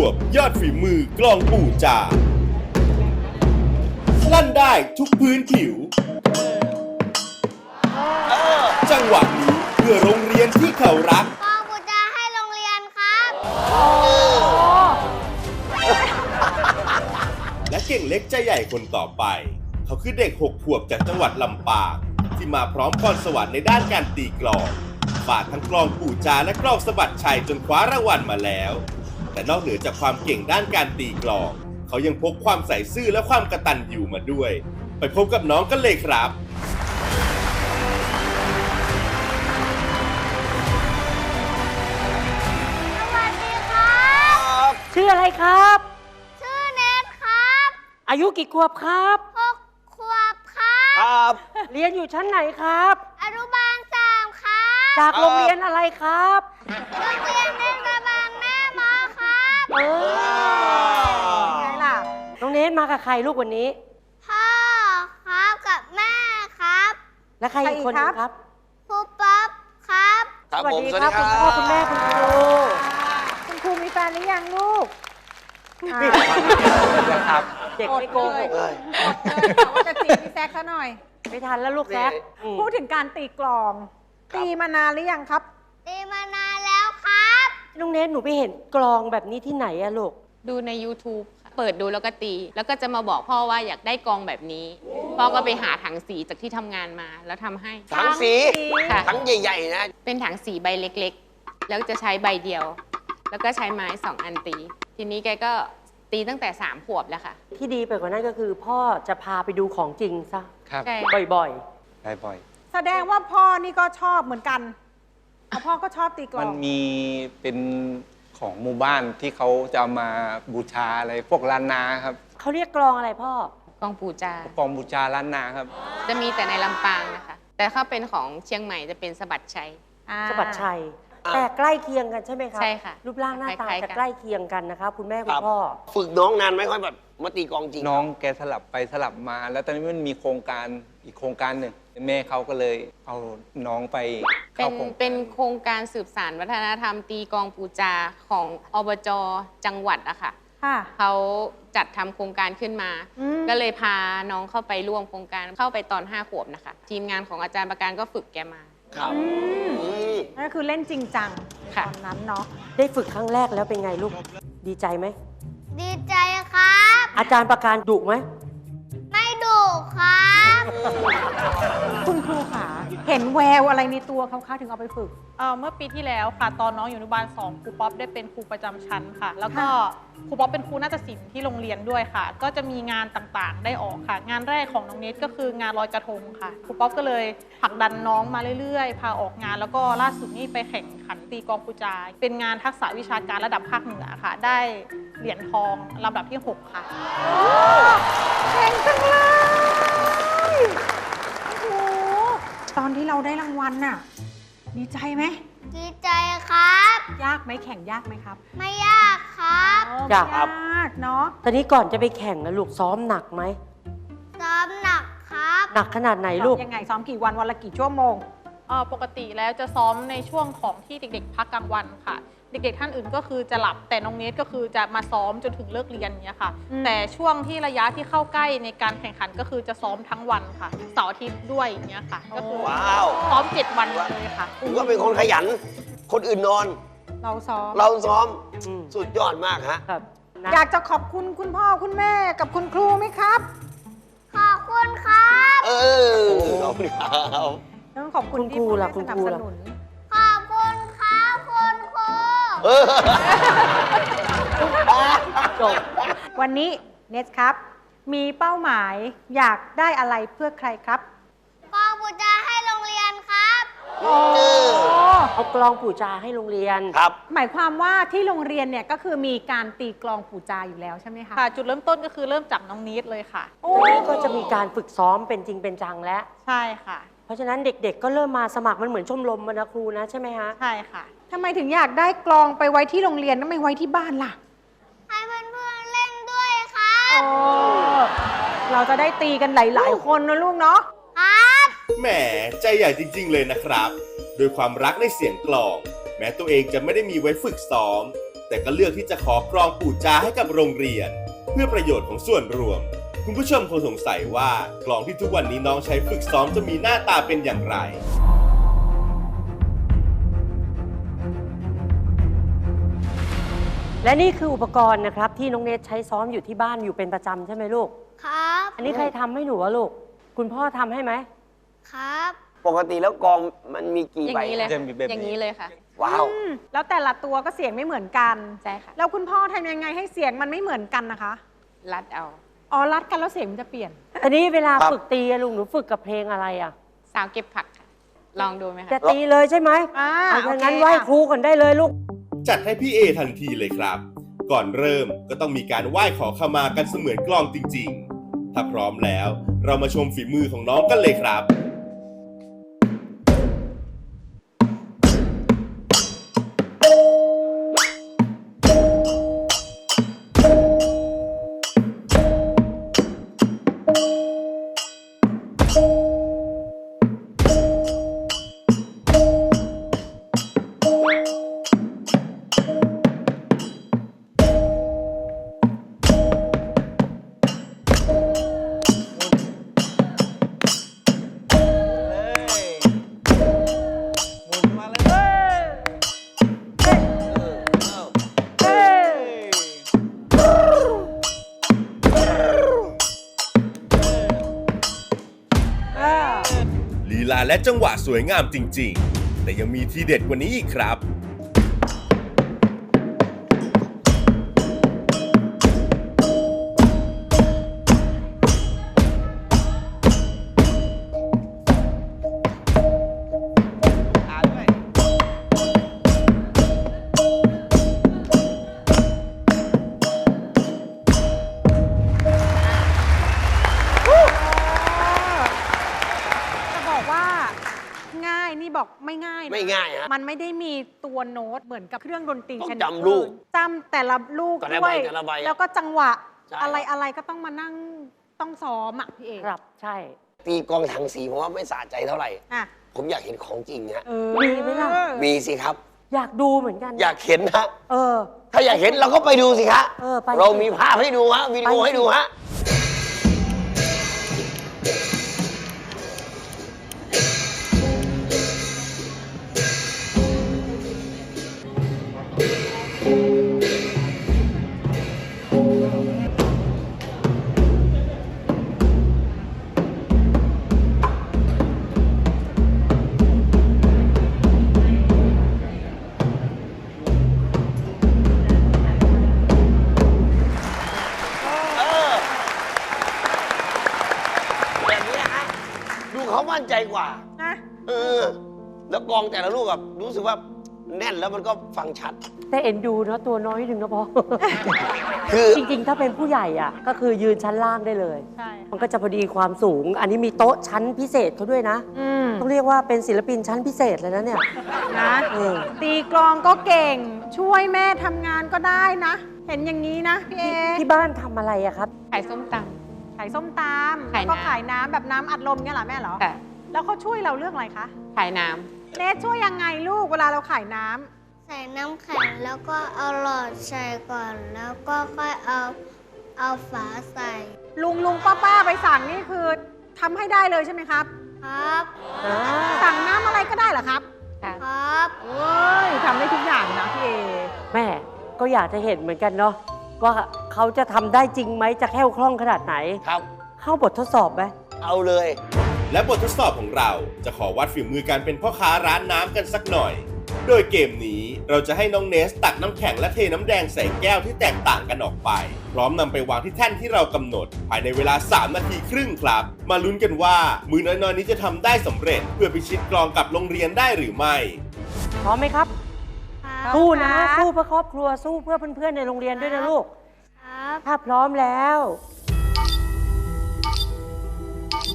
วบ ยอดฝีมือกลองปู่จ่าลั่นได้ทุกพื้นผิว จังหวะนี้เพื่อโรงเรียนที่เขารักกองบุจะให้โรงเรียนครับ และเก่งเล็กใจใหญ่คนต่อไป เขาคือเด็กหกขวบจากจังหวัดลำปางที่มาพร้อมพรสวรรค์ในด้านการตีกลองฝาดทั้งกลองปู่จาและกลองสะบัดชัยจนคว้ารางวัลมาแล้ว แต่นอกเหนือจากความเก่งด้านการตีกลอง เขายังพกความใส่ซื่อและความกระตันอยู่มาด้วย ไปพบกับน้องกันเลยครับ สวัสดีครับ ชื่ออะไรครับ ชื่อเนทครับอายุกี่ขวบครับ หกขวบครับ ครับ เรียนอยู่ชั้นไหนครับ อนุบาลสามครับจากโรงเรียนอะไรครับ โรงเรียนเท กับใครลูกวันนี้ พ่อครับกับแม่ครับ และใครอีกคนนึงครับครูป๊อปครับครับสวัสผมดีสวัสครัดีบคคุณพ่อรับคุณแม่คุณครูคุณครูมีแฟนหรือยังลูกอ่าครับเด็กไม่โกหกเอ้ยบอกว่าจะจีบพี่แซคเขาหน่อยไม่ทันแล้วลูกแซกอืมพูดถึงการตีกลองครับตีมานานหรือยังครับ ตีมานานแล้วครับน้องเนทหนูไปเห็นกลองแบบนี้ที่ไหนอะลูกดูใน YouTube ค่ะ เปิดดูแล้วก็ตี แล้วก็จะมาบอกพ่อว่าอยากได้กองแบบนี้ พ่อก็ไปหาถังสีจากที่ทำงานมา แล้วทำให้ ถังสีค่ะ ถังใหญ่ ๆ นะ เป็นถังสีใบเล็กๆ แล้วจะใช้ใบเดียว แล้วก็ใช้ไม้สองอันตี ทีนี้แกก็ตีตั้งแต่3ขวบแล้วค่ะที่ดีไปกว่านั้นก็คือ พ่อจะพาไปดูของจริงซะครับใช่บ่อยได้บ่อย แสดงว่าพ่อนี่ก็ชอบเหมือนกันเพราะพ่อก็ชอบตีกลมัอนงมีเป็น ของหมู่บ้านที่เขาจะเอามาบูชาอะไรพวกล้านนาครับๆเขาเรียกกลองอะไรพ่อ กองปูจา กองบูชาล้านนาครับ จะมีแต่ในลำปางนะคะ แต่ถ้าเป็นของเชียงใหม่จะเป็นสะบัดชัย อ่าสะบัดชัย แต่ใกล้เคียงกันใช่ไหมครับ ใช่ค่ะรูปร่างหน้าตาคล้ายๆจะกันใกล้เคียงกันนะครับคุณแม่คุคณรับพ่อ ฝึกน้องนานไหมค่อยแบบมาตีกลองจริงน้องแกสลับไปสลับมา แล้วตอนนี้มันมีโครงการอีกโครงการหนึ่ง แม่เขาก็เลยเอาน้องไปเป็เข้านโครงเป็นโครงการสืบสานวัฒนธรรมตีกลองปูจาของอบจจังหวัดอะค่ะค่ะ เขาจัดทำโครงการขึ้นมา อืม ก็เลยพาน้องเข้าไปร่วมโครงการเข้าไปตอน5ขวบนะคะ ทีมงานของอาจารย์ประการก็ฝึกแกมา ครับอืมอืมนั่นก็คือเล่นจริงจังค่ะ ตอนนั้นเนาะ ได้ฝึกครั้งแรกแล้วเป็นไงลูก ดีใจไหม ดีใจครับ อาจารย์ประการดุไหมไม่ดุ ครับ คุณครูค่ะ เห็นแววอะไรในตัวเขาคะถึงเอาไปฝึก เอ่อเมื่อปีที่แล้วค่ะ ตอนน้องอยู่อนุบาลสองครูป๊อปได้เป็นครูประจำชั้นค่ะ แล้วก็ครูป๊อปเป็นครูนาฏศิลป์ที่โรงเรียนด้วยค่ะ ก็จะมีงานต่างๆ ได้ออกค่ะ งานแรกของน้องเนทก็คืองานลอยกระทงค่ะครูป๊อปก็เลยผลักดันน้องมาเรื่อยๆ พาออกงาน แล้วก็ล่าสุดนี่ไปแข่งขันตีกลองปูจาเป็นงานทักษะวิชาการระดับภาคเหนือค่ะ ได้เหรียญทองลำดับที่หกค่ะ เก่งจังเลยโอ้โห ตอนที่เราได้รางวัลน่ะ ดีใจไหม ดีใจครับ ยากไหมแข่งยากไหมครับไม่ยากครับอยากไม่ยากเนาะ ตอนนี้ก่อนจะไปแข่งนะลูกซ้อมหนักไหมซ้อมหนักครับ หนักขนาดไหนลูกยังไงซ้อมกี่วันวันละกี่ชั่วโมง เอ่อปกติแล้วจะซ้อมในช่วงของที่เด็กๆ พักกลางวันค่ะ เด็กๆท่านอื่นก็คือจะหลับแต่น้องเนทก็คือจะมาซ้อมจนถึงเลิกเรียนอย่างเงี้ยค่ะ อืม แต่ช่วงที่ระยะที่เข้าใกล้ในการแข่งขันก็คือจะซ้อมทั้งวันค่ะเสาร์อาทิตย์ด้วยอย่างเงี้ยค่ะ ก็คือว้าว ซ้อมเจ็ดวันเลยค่ะ ถือว่าเป็นคนขยัน คนอื่นนอน เราซ้อม เราซ้อมอืมสุดยอดมากฮะ ครับนะอยากจะขอบคุณคุณพ่อคุณแม่กับคุณครูไหมครับขอบคุณครับ เออขอบคุณครับ ต้องขอบคุณคุณที่ครูพ่อล่ะแม่คุณสนัครูบสล่ะ นุน จบวันนี้เนสครับ มีเป้าหมายอยากได้อะไรเพื่อใครครับ กองบุจะให้โรงเรียนครับโอ้เอากลองปู่จาให้โรงเรียน ครับ หมายความว่าที่โรงเรียนเนี่ยก็คือมีการตีกลองปู่จาอยู่แล้วใช่ไหมคะค่ะจุดเริ่มต้นก็คือเริ่มจากน้องเนทเลยค่ะ โอ้ก็จะมีการฝึกซ้อมเป็นจริงเป็นจังแล้ว ใช่ค่ะ เพราะฉะนั้นเด็กๆ ก็เริ่มมาสมัครมันเหมือนชมรมมันนะครูนะใช่ไหมฮะ ใช่ค่ะ ทำไมถึงอยากได้กลองไปไว้ที่โรงเรียนแล้วไม่ไว้ที่บ้านล่ะ ให้เพื่อนๆเล่นด้วยครับโอ้เราจะได้ตีกันหลาย ๆ คนนะลูกเนาะ ครับ แหมใจใหญ่จริง ๆ เลยนะครับโดวยความรักในเสียงกลอง แม้ตัวเองจะไม่ได้มีไว้ฝึกซ้อมแแต่ก็เลือกที่จะขอกรองปู่จาให้กับโรงเรียน เพื่อประโยชน์ของส่วนรวม คุณผู้ชมคงสงสัยว่ากลองที่ทุกวันนี้น้องใช้ฝึกซ้อมจะมีหน้าตาเป็นอย่างไร และนี่คืออุปกรณ์นะครับที่น้องเนทใช้ซ้อมอยู่ที่บ้านอยู่เป็นประจำใช่ไหมลูก ครับ อันนี้ใครทำให้หนูอะลูก คุณพ่อทำให้ไหม ครับ ปกติแล้วกองมันมีกี่อย่างใบนี้เลย จะมีแบบนี้ อย่างนี้เลยค่ะ ว้าวอืมแล้วแต่ละตัวก็เสียงไม่เหมือนกัน ใช่ค่ะ แล้วคุณพ่อทำยังไงให้เสียงมันไม่เหมือนกันนะคะรัดเอาอ๋อรัดกันแล้วเสียงมันจะเปลี่ยน อันนี้เวลาครับ ฝึกตีอะลูกหนูฝึกกับเพลงอะไรอะสาวเก็บผักค่ะ ลองดูไหมจะคะตีเลยใช่ไหมอ่าเอาโอเคงั้นไหว้อะครูก่อนได้เลยลูก จัดให้พี่เอทันทีเลยครับ ก่อนเริ่มก็ต้องมีการไหว้ขอขมากันเสมือนกลองจริง ๆ ถ้าพร้อมแล้ว เรามาชมฝีมือของน้องกันเลยครับ และจังหวะสวยงามจริง ๆ แต่ยังมีทีเด็ดกว่านี้อีกครับ มันไม่ได้มีตัวโน้ตเหมือนกับเครื่องดนตรีต้องชนิดจำลูกอื่นจำแต่ละลูกแต่ละด้ใบวยแต่ละใบอะแล้วก็จังหวะใช่ อะไรอะไรก็ต้องมานั่งต้องซ้อมอะพี่เอกครับใช่ ตีกองถังสีผมว่าไม่สะใจเท่าไหร่ อะผมอยากเห็นของจริงฮะเออมีไหมล่ะ มีสิครับ อยากดูเหมือนกันอยากเห็นฮะ เออ ถ้าอยากเห็นเราก็ไปดูสิฮะเออไปสิเรามีภาพให้ดูฮะวิดีโอไปสิ ให้ดูฮะ แน่นแล้วมันก็ฟังชัด แต่เอ็นดูเนาะตัวน้อยหนึ่งนะพอคือจริงๆ ถ้าเป็นผู้ใหญ่อะ ก็คือยืนชั้นล่างได้เลย ใช่มันก็จะพอดีความสูง อันนี้มีโต๊ะชั้นพิเศษเขาด้วยนะ อืมต้องเรียกว่าเป็นศิลปินชั้นพิเศษเลยนะเนี่ยนะเออตีกลองก็เก่ง ช่วยแม่ทำงานก็ได้นะ เห็นอย่างนี้นะพี่เอที่ที่บ้านทำอะไรอะครับ ขายส้มต ขายส้มตำขายแล้วก็น้ำขายน้ำแบบน้ำอัดลมเงี้ยเหรอแม่เหรอำค่ะแล้วเขาช่วยเราเรื่องอะไรคะ ขายน้เนทช่วยยังไงลูกเวลาเราขายน้ำ ใส่น้ำแข็งแล้วก็เอาหลอดใส่ก่อน แล้วก็ค่อยเอาเอาฝาใส่ ลุงลุงป้าป้าไปสั่งนี่คือทำให้ได้เลยใช่ไหมครับ ครับสั่งน้ำอะไรก็ได้เหรอครับำค่ะครับเอ้ยทำได้ทุกอย่างนะพี่เอแม่ก็อยากจะเห็นเหมือนกันเนาะว่าเขาจะทำได้จริงไหมจะแคล่วคล่องขนาดไหน ครับ เข้าบททดสอบไหมเอาเลย และบททดสอบของเราจะขอวัดฝีมือการเป็นพ่อค้าร้านน้ำกันสักหน่อย โดยเกมนี้ เราจะให้น้องเนสตักน้ำแข็งและเทน้ำแดงใส่แก้วที่แตกต่างกันออกไป พร้อมนำไปวางที่แท่นที่เรากำหนด ภายในเวลา 3 นาทีครึ่งครับ มาลุ้นกันว่า มือน้อยๆนี้จะทำได้สำเร็จ เพื่อพิชิตกลองกับโรงเรียนได้หรือไม่ พร้อมไหมครับครับสู้นะครับสู้เพื่อครอบครัวสู้เพื่อเพื่อนๆในโรงเรียนด้วยนะลูกครับถ้าพร้อมแล้ว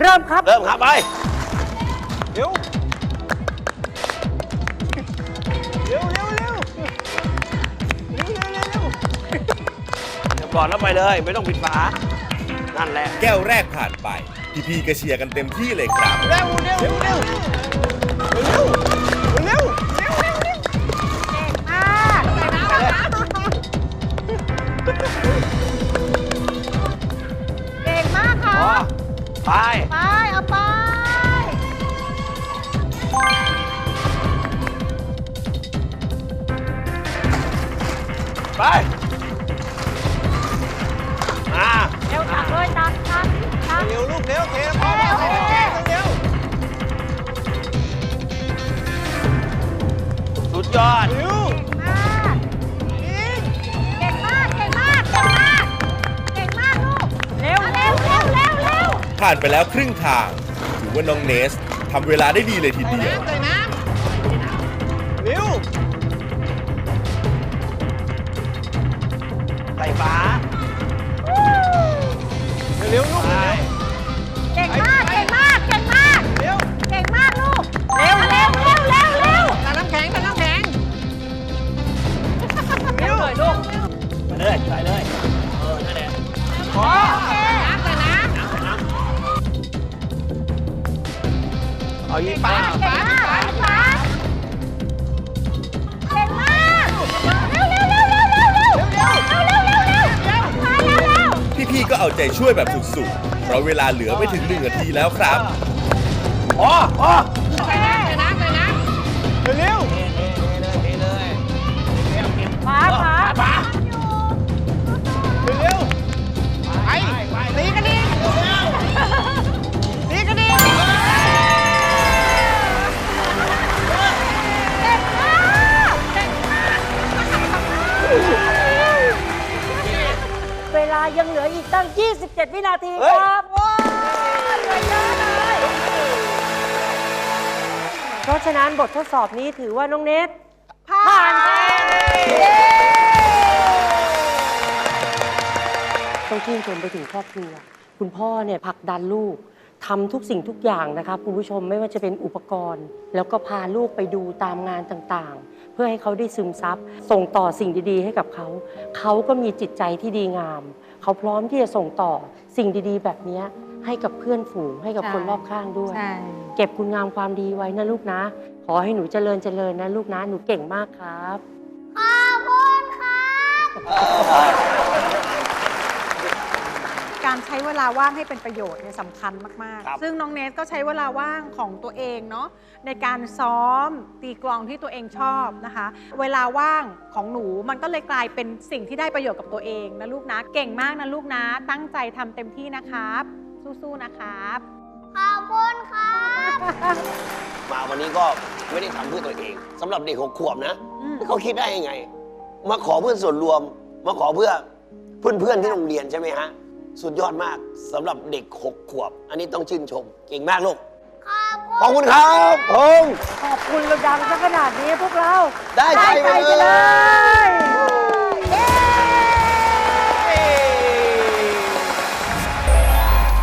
เริ่มครับ เริ่มครับไปเร็วเร็วเร็วเร็ว ก่อนแล้วไปเลย ไม่ต้องปิดฝา นั่นแหละ แก้วแรกผ่านไป พี่ๆก็เชียร์กันเต็มที่เลยครับ เร็วเร็วเร็วเร็วเร็วเร็วเร็วมากเก่งมากค่ะอ๋ไป ไปเอาไป ไป ร็วลูกเร็วเทพอแล้วเร็วเร็วเร็วสุดยอดมากเก่งมาก เก่งมาก เก่งมาก เก่งมากลูก เร็ว เร็ว เร็ว เร็ว เร็ว ผ่านไปแล้วครึ่งทาง ถือว่าน้องเนสทำเวลาได้ดีเลยทีเดียว เช่วยแบบสุดๆ เพราะเวลาเหลือไม่ถึงหนึ่งนาทีแล้วครับ อ๋ออ๋อใส่น้ำใส่น้ำใส่น้เร็วำฟ้าฟ้าฟ้าเร็ ยังเหลืออีกตั้ง 27 วินาทีเฮ้คยรับว้าวเหลือเยอะเลยเพราะฉะนั้นบททดสอบนี้ถือว่าน้องเนทผ่านค่ะต้องชื่นชมไปถึงครอบครัว คุณพ่อเนี่ยผลักดันลูกทำทุกสิ่งทุกอย่างนะครับคุณผู้ชมไม่ว่าจะเป็นอุปกรณ์ แล้วก็พาลูกไปดูตามงานต่างๆ เพื่อให้เขาได้ซึมซับส่งต่อสิ่งดีๆ ให้กับเขา เขาก็มีจิตใจที่ดีงาม เขาพร้อมที่จะส่งต่อสิ่งดีๆ แบบเนี้ยให้กับเพื่อนฝูงให้กับคนรอบข้างด้วยใช่เก็บคุณงามความดีไว้นะลูกนะ ขอให้หนูเจริญเจริญนะลูกนะ หนูเก่งมากครับ ขอบคุณครับ การใช้เวลาว่างให้เป็นประโยชน์เนี่ยสำคัญมาก ครับ ๆ ซึ่งน้องเนสก็ใช้เวลาว่างของตัวเองเนาะในการซ้อมตีกลองที่ตัวเองชอบนะคะ เวลาว่างของหนูมันก็เลยกลายเป็นสิ่งที่ได้ประโยชน์กับตัวเองนะลูกนะ เก่งมากนะลูกนะ ตั้งใจทำเต็มที่นะครับ สู้ๆนะครับ ขอบคุณครับ มาวันนี้ก็ไม่ได้ทำเพื่อตัวเองสำหรับเด็กหกขวบนะอืม เขาคิดได้ยังไง มาขอเพื่อส่วนรวม มาขอเพื่อเพื่อนๆที่โรงเรียนใช่ไหมฮะ สุดยอดมากสำหรับเด็กหกขวบ อันนี้ต้องชื่นชม เก่งมากลูก ขอบคุณ ขอบคุณครับผมขอบคุณเราดังซะขนาดนี้พวกเราได้ใจไปไปเลเลย ย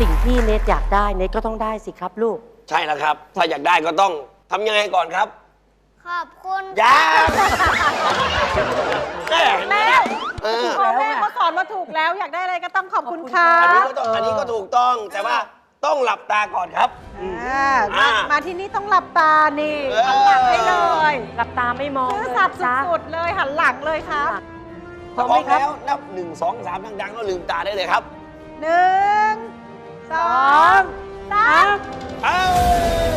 สิ่งที่เนทอยากได้เนทก็ต้องได้สิครับลูก ใช่แล้วครับ ถ้าอยากได้ก็ต้องทำยังไงก่อนครับ ขอบคุณยาแม่แล้วเออพ่อแม่เขาสอนมาถูกแล้วอยากได้อะไรก็ต้องขอบคุณครัอันนี้บก็ต้องอันนี้ก็ถูกต้องแต่ว่าต้องหลับตาก่อนครับ อ่ามาอ่ามาที่นี่ต้องหลับตานี่เออ หันหลังให้เลยหลับตาไม่มองซื่อเลยสัตย์จ้าสุดๆเลยหันหลังเลยครับพร้อมพร้ไหมอมครับแล้วนับหนึ่งสองสามดังๆก็ลืมตาได้เลยครับหนึ่งสอสองงสาม เอาเอา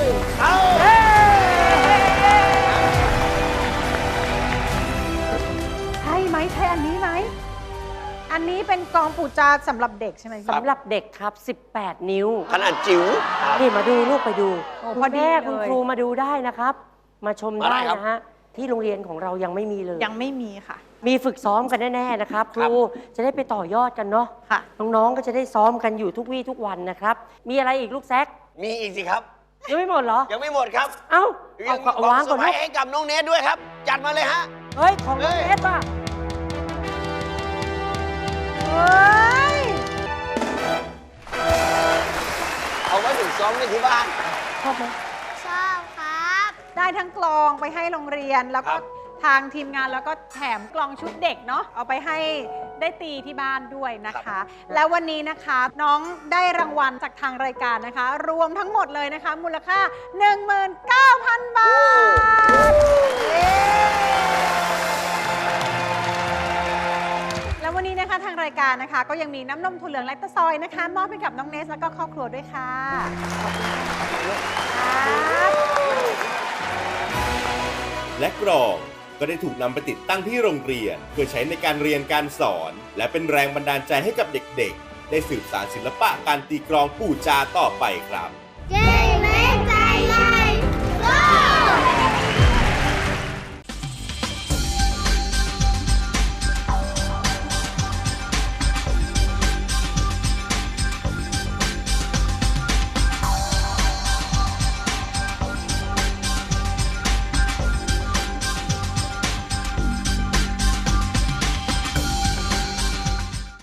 อันนี้เป็นกองปูจาสำหรับเด็กใช่ไหมพี่ สำหรับเด็กครับ 18 นิ้ว ขนาดจิ๋ว นี่มาดูลูกไปดูโอ้คุพอณดีแม่เลยคุณครูมาดูได้นะครับ มาชมมาได้ได้ครับ นะฮะ ที่โรงเรียนของเรายังไม่มีเลย ยังไม่มีค่ะ มีฝึกซ้อมกันแน่ๆนะครับ ครูจะได้ไปต่อยอดกันเนาะ ค่ะ น้องๆ ก็จะได้ซ้อมกันอยู่ทุกวี่ทุกวันนะครับ มีอะไรอีกลูกแซกมีอีกสิครับ ยังไม่หมดเหรอ ยังไม่หมดครับเอ้า ยัเอางเอาวางก่อนเซอร์ไพรนะส์ให้กับน้องเนทด้วยครับ จัดมาเลยฮะ เฮ้ย ของน้องเฮ้ย เนสป่ะ เฮ้ย เอาไว้ถึงซ้อมในที่บ้าน ชอบไหมชอบครับ ได้ทั้งกลองไปให้โรงเรียนแล้วก็ครับ ทางทีมงานแล้วก็แถมกลองชุดเด็กเนาะเอาไปให้ได้ตีที่บ้านด้วยนะคะ แล้ววันนี้นะคะน้องได้รางวัลจากทางรายการนะคะ รวมทั้งหมดเลยนะคะ มูลค่า 19,000 บาทเย้ ววันวันนี้นะคะทางรายการนะคะ ก็ยังมีน้ำนมถั่วเหลืองแลคตาซอยนะคะ มอบให้กับน้องเนสแล้วก็ครอบครัวด้วยค่ะขอบคุณค่ะครับและกรองก็ได้ถูกนำไปติดตั้งที่โรงเรียน เพื่อใช้ในการเรียนการสอน และเป็นแรงบันดาลใจให้กับเด็กๆ ได้สืบสานศิลปะการตีกลองปู่จาต่อไปครับ